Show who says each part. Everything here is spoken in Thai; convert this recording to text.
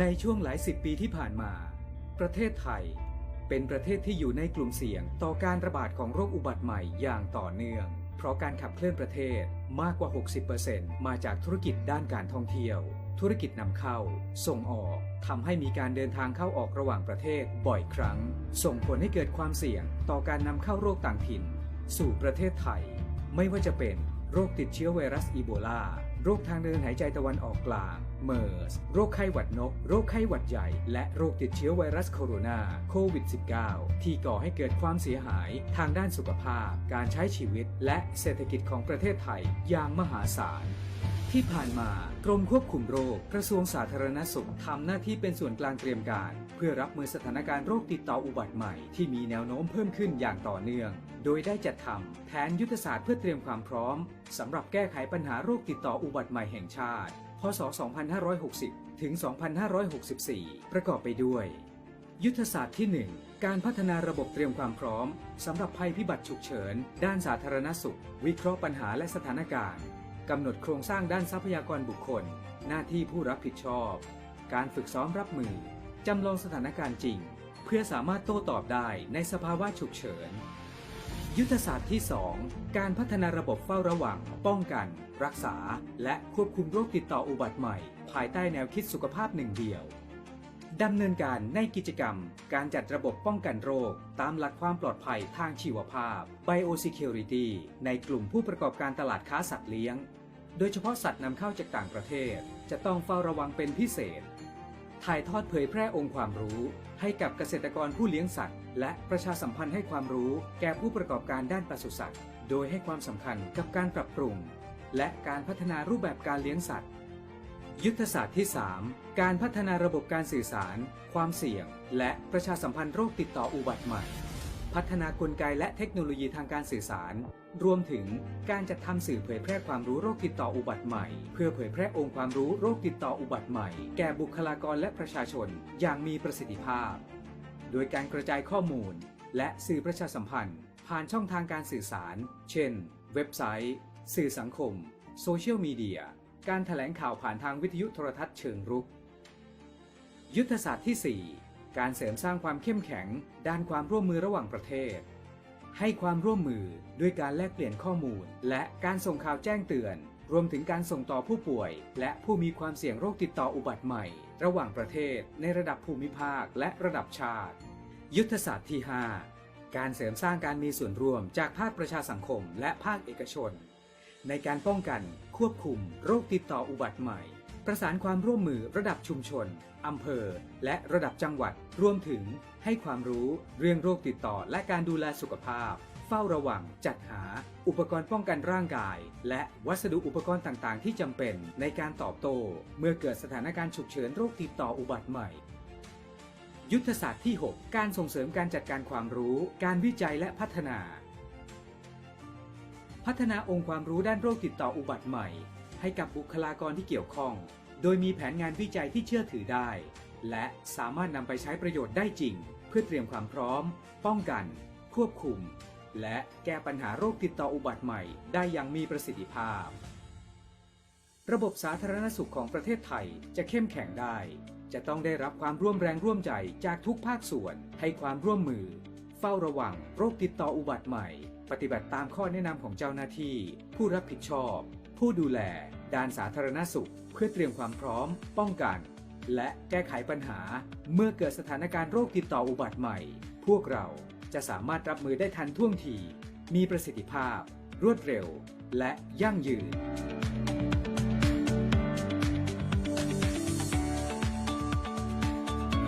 Speaker 1: ในช่วงหลายสิบปีที่ผ่านมา ประเทศไทย เป็นประเทศที่อยู่ในกลุ่มเสี่ยงต่อการระบาดของโรคอุบัติใหม่อย่างต่อเนื่อง เพราะการขับเคลื่อนประเทศมากกว่า 60%มาจากธุรกิจด้านการท่องเที่ยว ธุรกิจนำเข้า ส่งออกทำให้มีการเดินทางเข้าออกระหว่างประเทศบ่อยครั้ง ส่งผลให้เกิดความเสี่ยงต่อการนำเข้าโรคต่างถิ่น สู่ประเทศไทย ไม่ว่าจะเป็น โรคติดเชื้อไวรัสอีโบลา โรคทางเดินหายใจตะวันออกกลางเมอร์ส โรคไข้หวัดนก โรคไข้หวัดใหญ่ และโรคติดเชื้อไวรัสโคโรนาโควิด -19 ที่ก่อให้เกิดความเสียหายทางด้านสุขภาพ การใช้ชีวิต และเศรษฐกิจของประเทศไทยอย่างมหาศาลที่ผ่านมากรมควบคุมโรคกระทรวงสาธารณสุขทำหน้าที่เป็นส่วนกลางเตรียมการ เพื่อรับมือสถานการณ์โรคติดต่ออุบัติใหม่ที่มีแนวโน้มเพิ่มขึ้นอย่างต่อเนื่อง โดยได้จัดทำแผนยุทธศาสตร์เพื่อเตรียมความพร้อมสำหรับแก้ไขปัญหาโรคติดต่ออุบัติใหม่แห่งชาติ พศ 2560 ถึง 2564 ประกอบไปด้วย ยุทธศาสตร์ที่ 1 การพัฒนาระบบเตรียมความพร้อมสำหรับภัยพิบัติฉุกเฉิน ด้านสาธารณสุข วิเคราะห์ปัญหาและสถานการณ์กำหนดโครงสร้างด้านทรัพยากรบุคคล หน้าที่ผู้รับผิดชอบ การฝึกซ้อมรับมือจำลองสถานการณ์จริง เพื่อสามารถโต้ตอบได้ในสภาวะฉุกเฉิน ยุทธศาสตร์ที่ 2 การพัฒนาระบบเฝ้าระวัง ป้องกัน รักษา และควบคุมโรคติดต่ออุบัติใหม่ ภายใต้แนวคิดสุขภาพหนึ่งเดียวดำเนินการในกิจกรรม การจัดระบบป้องกันโรค ตามหลักความปลอดภัยทางชีวภาพ Biosecurity ในกลุ่มผู้ประกอบการตลาดค้าสัตว์เลี้ยง โดยเฉพาะสัตว์นำเข้าจากต่างประเทศ จะต้องเฝ้าระวังเป็นพิเศษ ถ่ายทอดเผยแพร่องค์ความรู้ ให้กับเกษตรกรผู้เลี้ยงสัตว์ และประชาสัมพันธ์ให้ความรู้ แก่ผู้ประกอบการด้านปศุสัตว์ โดยให้ความสำคัญกับการปรับปรุง และการพัฒนารูปแบบการเลี้ยงสัตว์ ยุทธศาสตร์ที่ 3 การพัฒนาระบบการสื่อสาร ความเสี่ยง และประชาสัมพันธ์โรคติดต่ออุบัติใหม่ พัฒนากลไกและเทคโนโลยีทางการสื่อสาร รวมถึงการจัดทำสื่อเผยแพร่ความรู้โรคติดต่ออุบัติใหม่ เพื่อเผยแพร่องค์ความรู้โรคติดต่ออุบัติใหม่ แก่บุคลากรและประชาชนอย่างมีประสิทธิภาพ โดยการกระจายข้อมูล และสื่อประชาสัมพันธ์ ผ่านช่องทางการสื่อสาร เช่น เว็บไซต์ สื่อสังคม โซเชียลมีเดีย การถแถลงข่าวผ่านทางวิทยุโทรทัศน์เชิงรุก ยุทธศาสตร์ที่ 4 การเสริมสร้างความเข้มแข็ง ด้านความร่วมมือระหว่างประเทศ ให้ความร่วมมือด้วยการแลกเปลี่ยนข้อมูล และการส่งข่าวแจ้งเตือน รวมถึงการส่งต่อผู้ป่วย และผู้มีความเสี่ยงโรคติดต่ออุบัติใหม่ ระหว่างประเทศ ในระดับภูมิภาคและระดับชาติ ยุทธศาสตร์ที่ 5 การเสริมสร้างการมีส่วนร่วมจากภาคประชาสังคม และภาคเอกชน ในการป้องกันควบคุมโรคติดต่ออุบัติใหม่ ประสานความร่วมมือระดับชุมชน อำเภอ และระดับจังหวัด รวมถึงให้ความรู้เรื่องโรคติดต่อและการดูแลสุขภาพ เฝ้าระวัง จัดหา อุปกรณ์ป้องกันร่างกาย และวัสดุอุปกรณ์ต่างๆ ที่จำเป็นในการตอบโต้ เมื่อเกิดสถานการณ์ฉุกเฉินโรคติดต่ออุบัติใหม่ ยุทธศาสตร์ที่ 6 การส่งเสริมการจัดการความรู้ การวิจัยและพัฒนาพัฒนาองค์ความรู้ด้านโรคติดต่ออุบัติใหม่ ให้กับบุคลากรที่เกี่ยวข้อง โดยมีแผนงานวิจัยที่เชื่อถือได้ และสามารถนำไปใช้ประโยชน์ได้จริง เพื่อเตรียมความพร้อม ป้องกัน ควบคุม และแก้ปัญหาโรคติดต่ออุบัติใหม่ ได้อย่างมีประสิทธิภาพ ระบบสาธารณสุขของประเทศไทยจะเข้มแข็งได้ จะต้องได้รับความร่วมแรงร่วมใจจากทุกภาคส่วนให้ความร่วมมือ เฝ้าระวังโรคติดต่ออุบัติใหม่ ปฏิบัติตามข้อแนะนำของเจ้าหน้าที่ ผู้รับผิดชอบ ผู้ดูแล ด้านสาธารณสุข เพื่อเตรียมความพร้อม ป้องกัน และแก้ไขปัญหา เมื่อเกิดสถานการณ์โรคติดต่ออุบัติใหม่ พวกเราจะสามารถรับมือได้ทันท่วงที มีประสิทธิภาพ รวดเร็ว และยั่งยืน